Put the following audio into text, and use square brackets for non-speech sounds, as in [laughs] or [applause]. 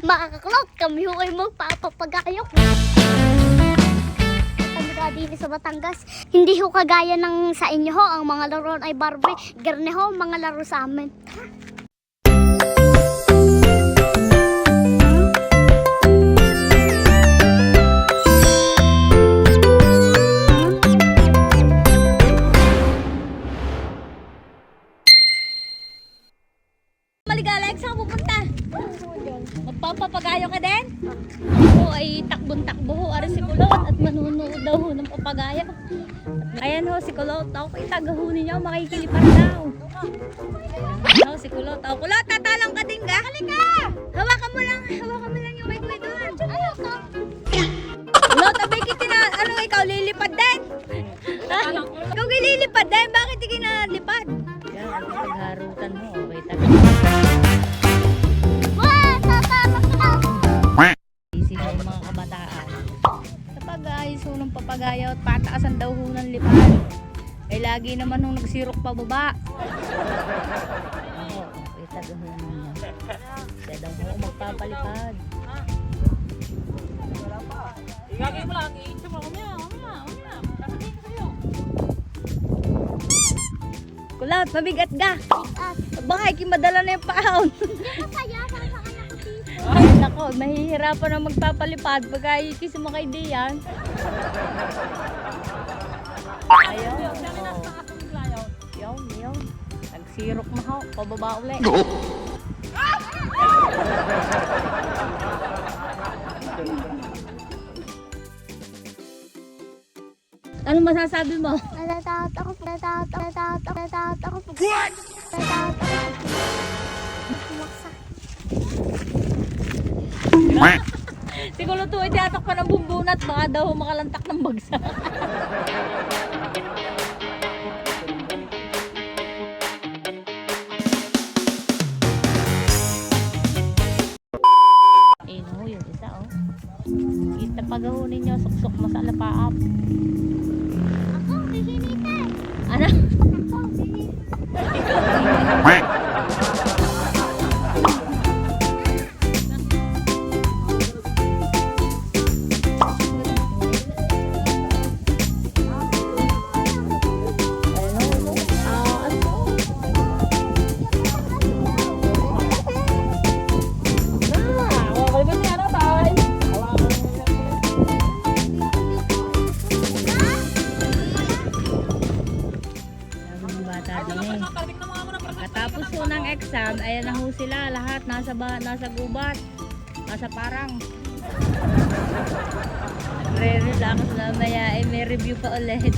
Makakaklot, kami ho ay magpapapagayok. Din sa Batangas, hindi ho kagaya ng sa inyo ho, ang mga laro ay Barbie. Garne ho, mga laro sa amin. Maligala, saan pupunta? Magpapapagayo ka din? Ako ay takbon-takbo ho, ari si Kulot at manunood daw ho ng papagayo. Ayan ho, si Kulot, ako ay tagaho ninyo, makikilipan daw. Ho, si Kulot. Oh, Kulot, tatalang ka din ka? Halika! Hawakan mo lang, hawakan mo lang yung doon. Ayaw ka. Kulot, abay kita na, ano ikaw, lilipad din? [laughs] ikaw lilipad din, bakit hindi na lipad? Yan, ang pagharutan mo, pag-aayos ho ng papagayo at pataasan daw ho ng lipad. Eh lagi naman nung nagsirok pa baba. Oo, eh taga ho ninyo. Siya daw ho magpapalipad. Igagay mo lang, i-itso mo. Umya, umya, umya. Ko sa'yo. Kulot, mabigat ka. At, Baka ikimadala na yung paon. anak ko dito. Ay nako, mahihirapan na magpapalipad pagka ikis mo kay Dian. Ayaw. oo. Yaw, yaw. Nagsirok na ho. Pababa ulit. Ano masasabi mo? Natatakot ako, natatakot, natatakot, natatakot ako. What? Natatakot ako. Bumaksak. [laughs] Siguro to ay tiyatak pa ng bumbunat. Baka daw makalantak ng bagsak. [laughs] Ayun ho, yung isa oh. Kita pagahunin nyo, suksok mo sa lapaap. Ako, hihinite. Ano? Exam, ayan na ho sila lahat nasa ba, nasa gubat, nasa parang. Re-relax na maya, eh, may review pa ulit.